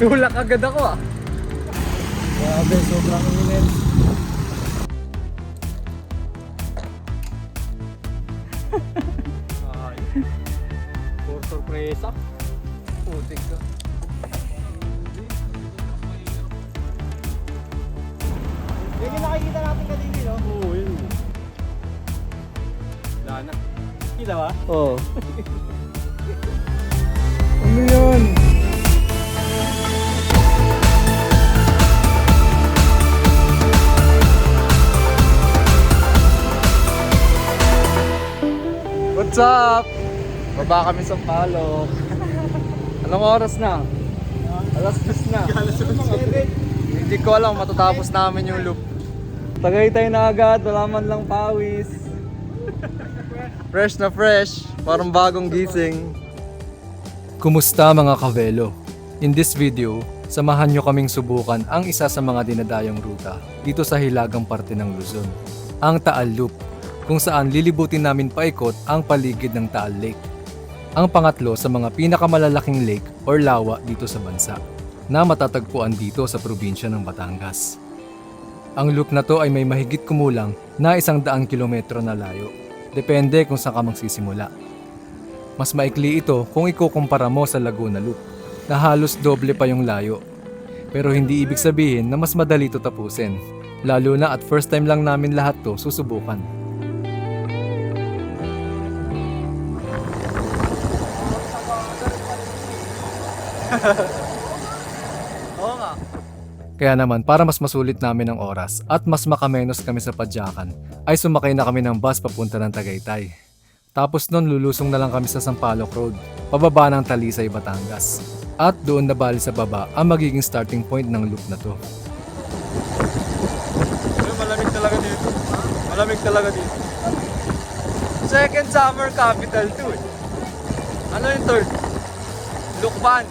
Tulak agad ako ah. Grabe, sobrang init. Ay. For sorpresa. Putik ka. Yung yung nakikita natin kanina, no? Oo, yun. Wala na. Kita ba? Oo. ano yun? What's up? Baba kami sa Palok. Anong oras na? Alas 10 na. Hindi ko alam matatapos namin yung loop. Tagaytay na agad, wala man lang pawis. Fresh na fresh, parang bagong gising. Kumusta mga kavelo? In this video, samahan nyo kaming subukan ang isa sa mga dinadayong ruta dito sa hilagang parte ng Luzon, ang Taal Loop, kung saan lilibutin namin paikot ang paligid ng Taal Lake. Ang pangatlo sa mga pinakamalalaking lake or lawa dito sa bansa, na matatagpuan dito sa probinsya ng Batangas. Ang loop na to ay may mahigit kumulang na isang daang kilometro na layo. Depende kung saan ka magsisimula. Mas maikli ito kung ikukumpara mo sa Laguna Loop, na halos doble pa yung layo. Pero hindi ibig sabihin na mas madali ito tapusin, lalo na at first time lang namin lahat to susubukan. Oo nga. Kaya naman, para mas masulit namin ang oras at mas makamenos kami sa padyakan, ay sumakay na kami ng bus papunta ng Tagaytay. Tapos nun lulusong na lang kami sa Sampaloc Road, pababa ng Talisay, Batangas. At doon na bali sa baba ang magiging starting point ng loop na to. Malamig talaga dito. Malamig talaga dito. Second summer capital to eh. Ano yung third? Lukban.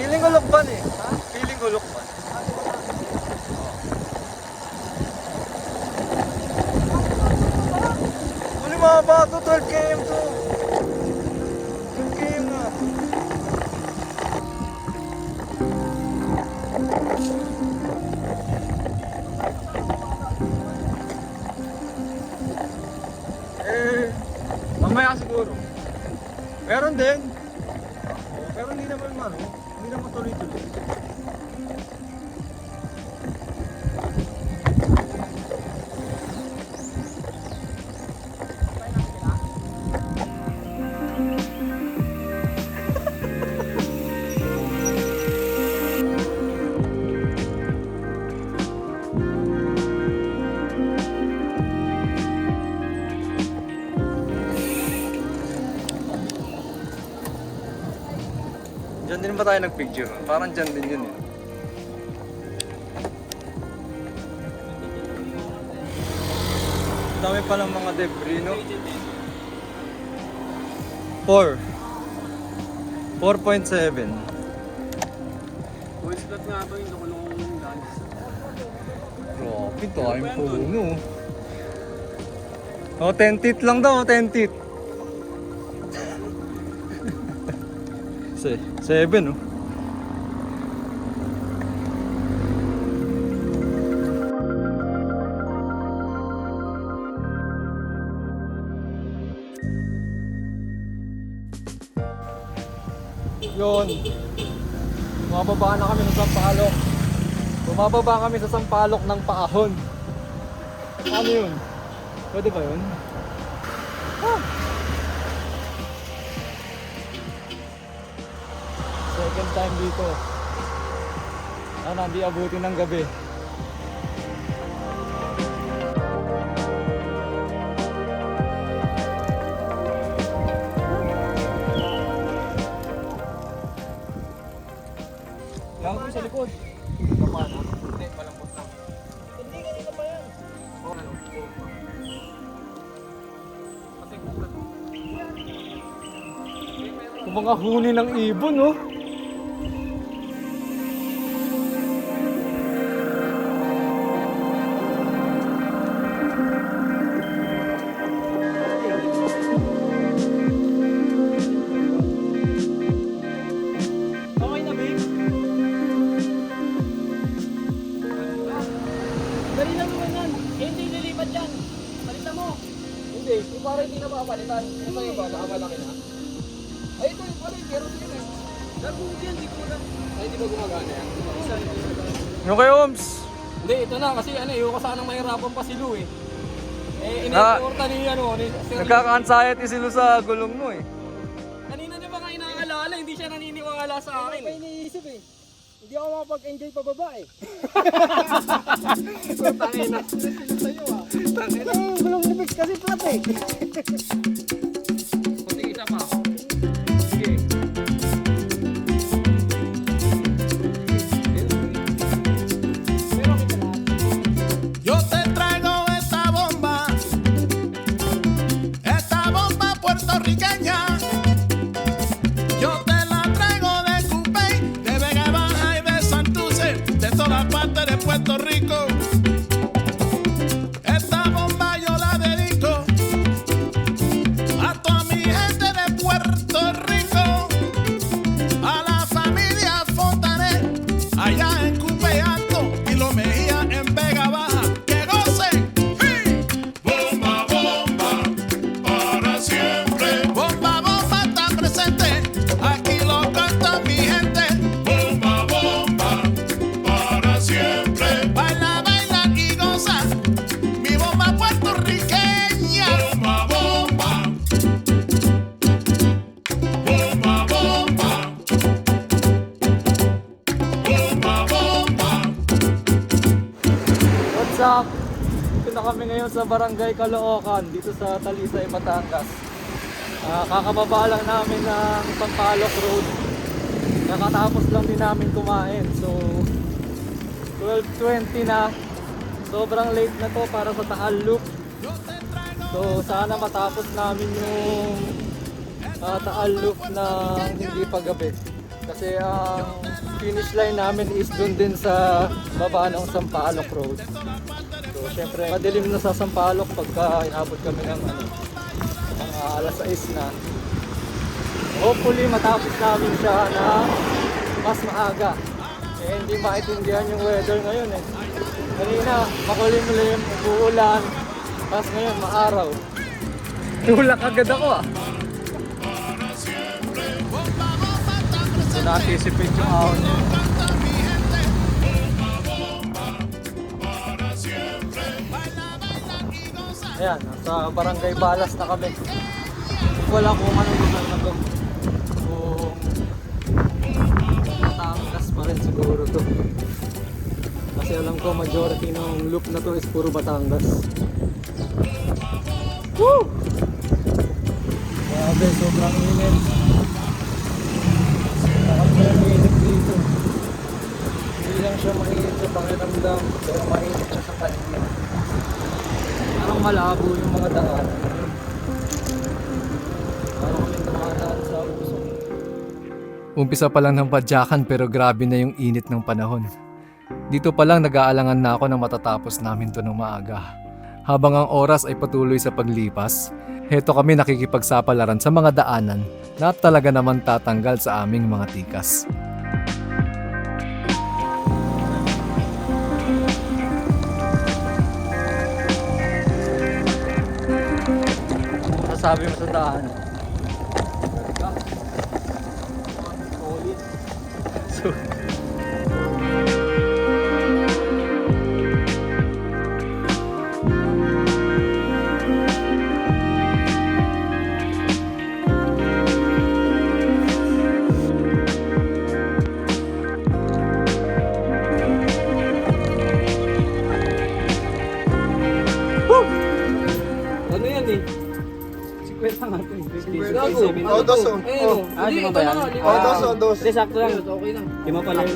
Feeling ko lukban eh. Feeling ko lukban. Huli mga bato, 12 km to. 12 km na. Eh, mamaya siguro. Meron din. Hindi naman ba tayo nagpicture? Parang dyan din yun eh. Dami pa ng mga debris, no? 4. 4.7. Voice slot nga ba yung nakulong dance? Grabe, time puno. Oh, 10 teeth lang daw, 10 teeth. Se, 7 oh. Yun. Bumababa na kami sa Sampalok. Bumababa kami sa Sampalok ng Paahon. Ano yun? Pwede ba yun? Second time dito. Sana hindi abutin ng gabi. Lang ko sa likod. Hindi, malambot lang. Hindi, kanina pa yan. Oh, ano? Yung mga huni ng ibon, oh. Ano, yung ko sanang mahirapan pa si Lou eh. Eh, iniporta ni ano, ni Sir Lou. Nagkaka-anxiety sila sa gulong mo eh. Kanina niya ba nga inaalala, hindi siya naniniwala sa akin. Hindi iniisip eh. Hindi ako makapag-enjoy pababa eh. Tangina. Sa'yo ah. Tangina. Eh, gulong ni Bix kasi flat eh. Kunti Ay, ay. Sa Barangay Caloocan dito sa Talisay, Batangas. Ah, kakababa lang namin ng Pampalok Road. Nakatapos lang din namin kumain. So 12.20 na. Sobrang late na to para sa Taal Loop. So sana matapos namin yung uh, Taal Loop na hindi pa gabi. Kasi ang finish line namin is dun din sa baba ng Sampaloc Road. Syempre madilim na sa Sampaloc pagka inabot kami ng ano, mga alas 6 na. Hopefully matapos namin siya na mas maaga. Eh hindi maintindihan yung weather ngayon eh. Kanina makulimlim, uulan, tapos ngayon maaraw. Tulak agad ako ah. So na-anticipate yung ahon niya. Ayan, sa Barangay Balas na kami. Wala kung anong lugar na to. Batangas pa rin siguro to. Kasi alam ko majority ng loop na to is puro Batangas. Woo! Grabe, sobrang init. Sobrang init dito. Hindi lang siya mainit sa pakiramdam, pero mainit siya sa paligid. Malabo yung mga daan. Parang. Umpisa pa lang ng padyakan pero grabe na yung init ng panahon. Dito pa lang nag-aalangan na ako na matatapos namin to ng maaga. Habang ang oras ay patuloy sa paglipas, heto kami nakikipagsapalaran sa mga daanan na talaga naman tatanggal sa aming mga tikas. Masasabi mo sa daan. So, dos, oh. Eh, oh. Ah, lima ba yan? Oh, dos, oh, dos. Hindi, sakto lang. Okay lang. Lima pa lang.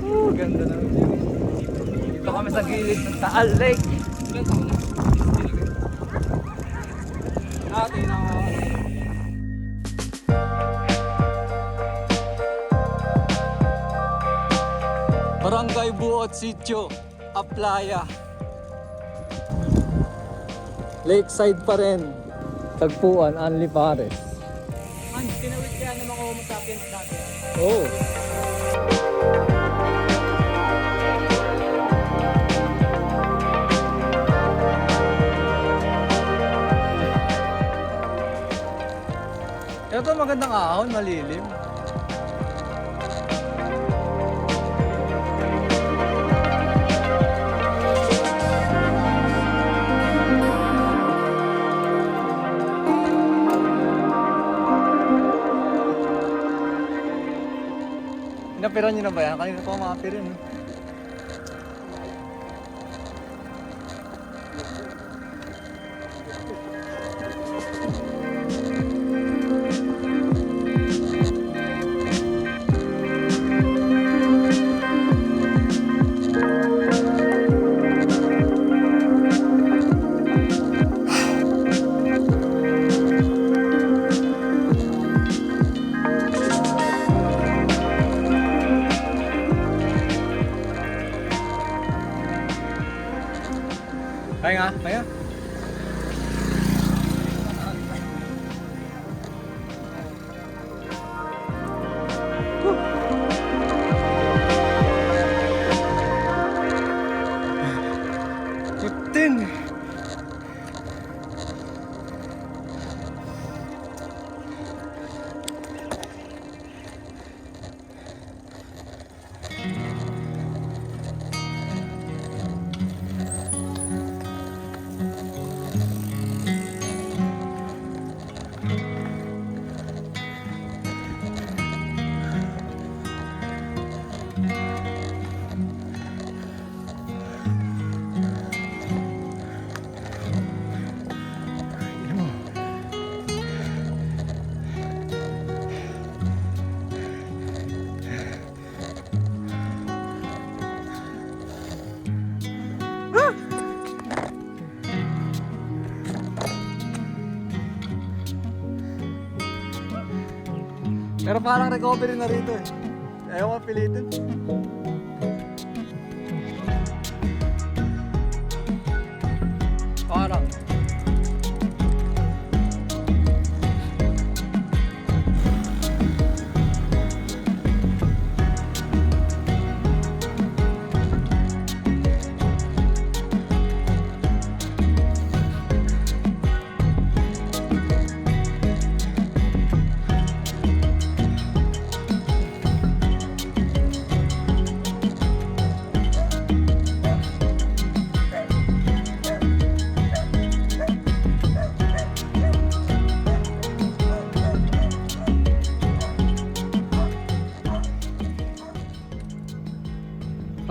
oh, ganda view. Dito kami sa gilid ng Taal Lake. Sitio, Aplaya. Lakeside pa rin. Tagpuan, Anli Pares. Man, tinawid kaya ng mga homo sapiens dati. Oh. Ito magandang ahon, malilim. Inapiran nyo na ba yan? Kanina pa makapirin. Pero parang recovery na rito eh. Ayaw ko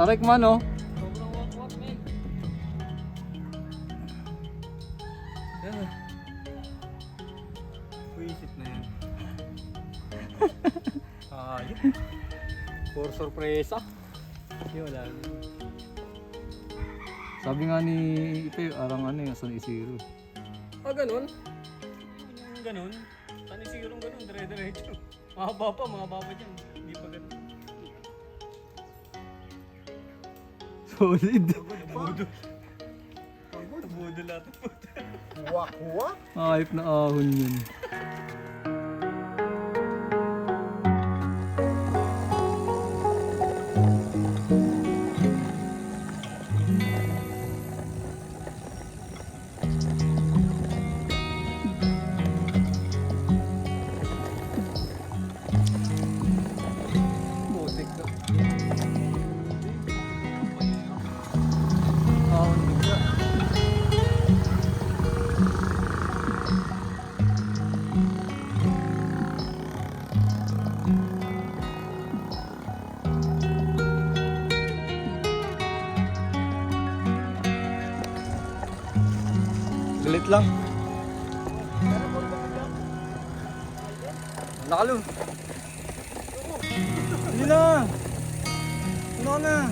Tarik man oh. Buisit na yan. Ayun. Puro sorpresa. Yun, wala. Sabi nga ni Ipe, arang ano yung San Isidro. Ah, ganun? Yung ganun? Saan sigurong ganun? Dire-diretso. Mahaba pa, mahaba pa dyan. Solid. Budol. Budol natin po. Wak, wak. Ayop na ahon yun. Galit lang. Nakalo. Hindi na. Ano na?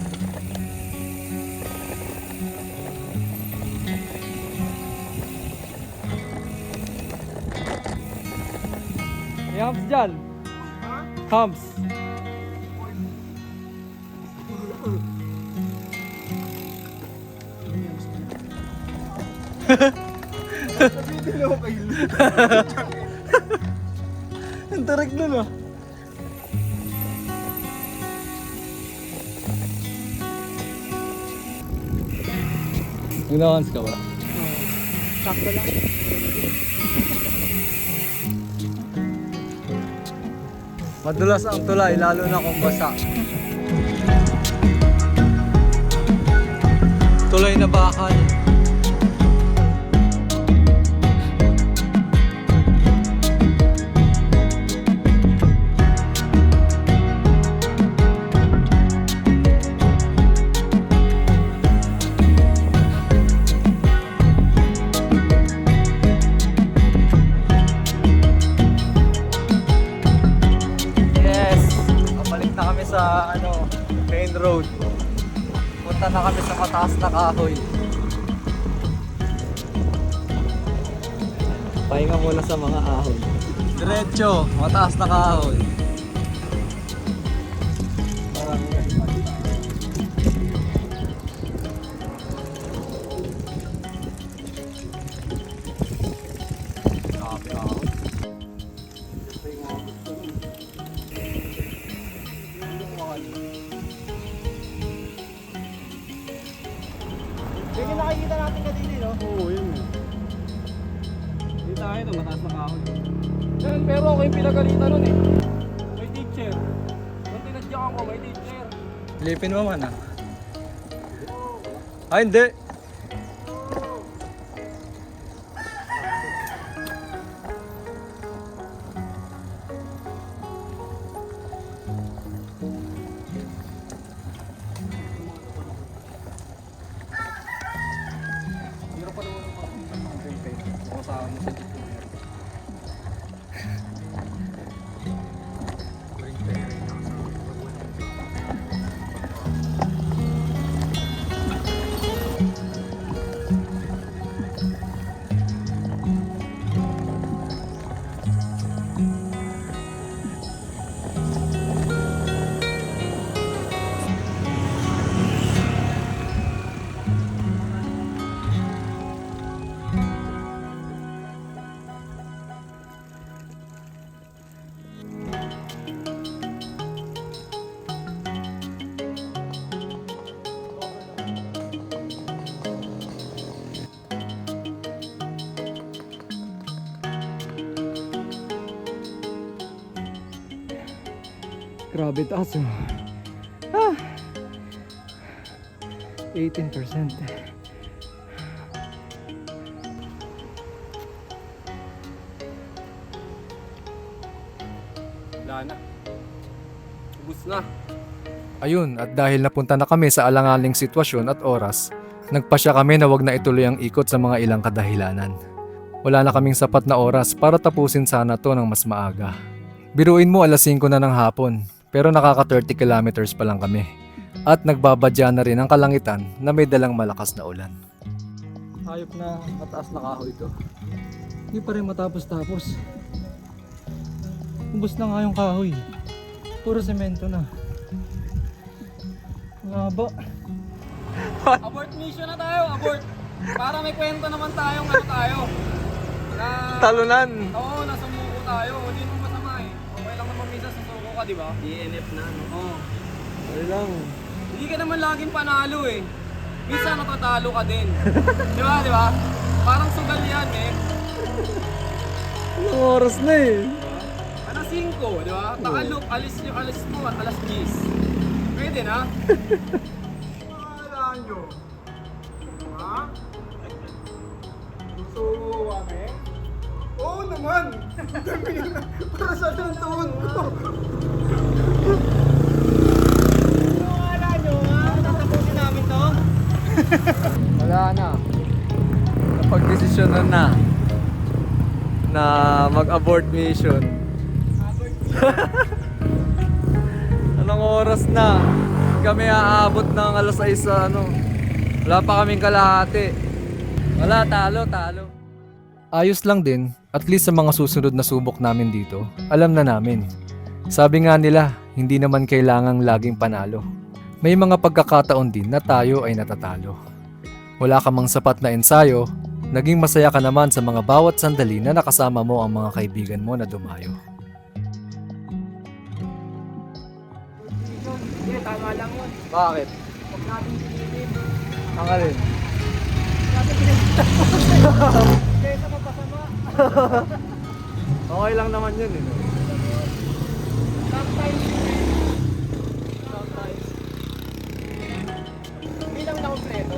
May hams dyan. Hams. Ang tarik nun ah. Nag-dance ka ba? Sakto lang. Madulas ang tulay, lalo na kung basa. Tulay na bakal. Na kami sa ano, main road. Punta na kami sa mataas na kahoy. Pahinga muna sa mga ahoy. Diretso, mataas na kahoy. Pinagalitan nun eh. May teacher. Nung tinadyakan ko, may teacher. Lipin mo man ah. Ay, hindi. Grabe taas oh. Ah. 18%. Wala na. Ubus na. Ayun, at dahil napunta na kami sa alangaling sitwasyon at oras, nagpasya kami na wag na ituloy ang ikot sa mga ilang kadahilanan. Wala na kaming sapat na oras para tapusin sana to ng mas maaga. Biruin mo alas 5 na ng hapon, pero nakaka 30 kilometers pa lang kami. At nagbabadya na rin ang kalangitan na may dalang malakas na ulan. Hayop na mataas na kahoy ito. Hindi pa rin matapos-tapos. Ubus na nga yung kahoy. Puro semento na. Haba. Abort mission na tayo, abort. Para may kwento naman tayong ano tayo. Na, Talunan! Oo, nasa muko tayo. Hindi ka, di ba? DNF na, no? Oo. Ay lang. Hindi ka naman laging panalo eh. Minsan natatalo ka din. di ba, di ba? Parang sugal yan eh. Anong oras na eh? Alas 5, di ba? Takalok, alis nyo, alis mo, alas 10. Pwede na. Wala nyo. Ha? Gusto kami? Oo naman! Para sa ng Napag-desisyonan na na mag-abort mission. Anong oras na? Kami aabot ng alas 6 sa ano. Wala pa kaming kalahati. Wala, talo, talo. Ayos lang din, at least sa mga susunod na subok namin dito, alam na namin. Sabi nga nila, hindi naman kailangang laging panalo. May mga pagkakataon din na tayo ay natatalo. Wala ka mang sapat na ensayo, naging masaya ka naman sa mga bawat sandali na nakasama mo ang mga kaibigan mo na dumayo. Hindi, tama lang yun. Bakit? Huwag natin pilitin. Ang alin? Natin pilitin. Kesa mapasama. Okay lang naman yun eh. Sometimes, sometimes, hindi lang na-kompleto.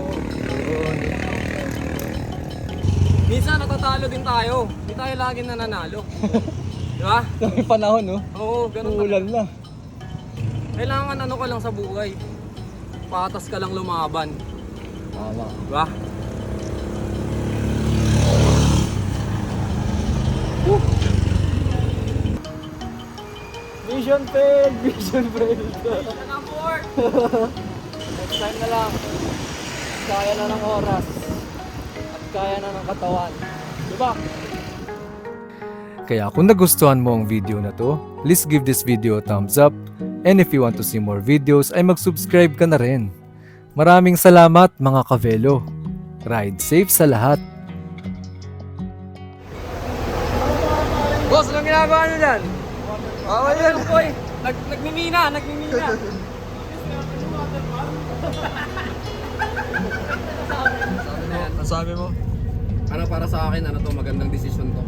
Minsan natatalo din tayo. Hindi tayo lagi nananalo. Di ba? May panahon no? Oo, ganun. Uulan na. Kailangan ano ka lang sa buhay. Patas ka lang lumaban. Tama. Di ba? Vision failed! Vision failed! Next time na lang. Kaya na ng oras. Kaya na ng katawan. Di ba? Kaya kung nagustuhan mo ang video na to, please give this video a thumbs up. And if you want to see more videos, ay mag-subscribe ka na rin. Maraming salamat mga kavelo. Ride safe sa lahat. Boss, anong ginagawa nyo dyan? Bawal yan. Boy, nag nagmimina, nagmimina. Ang sabi mo? Ano para sa akin, ano to, magandang desisyon to.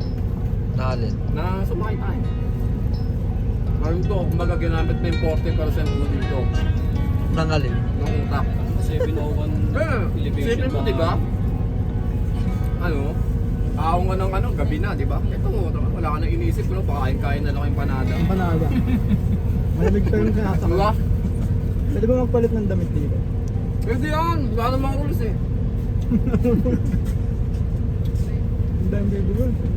Dahil. Na sumakay tayo. Ngayon to, kumbaga ginamit na yung 40% mo dito. Tangalin. Ng utak. 701 Eh, elevation isipin mo, di ba? Ano? Tao nga ng ano, gabi na, di ba? Ito mo, wala ka nang iniisip ko, pakain-kain na lang yung panada. Panada. Malamig pa yung kasa. Di ba? Pwede ba magpalit ng damit dito? Pwede yan, wala namang rules eh. Ang dami baby girl.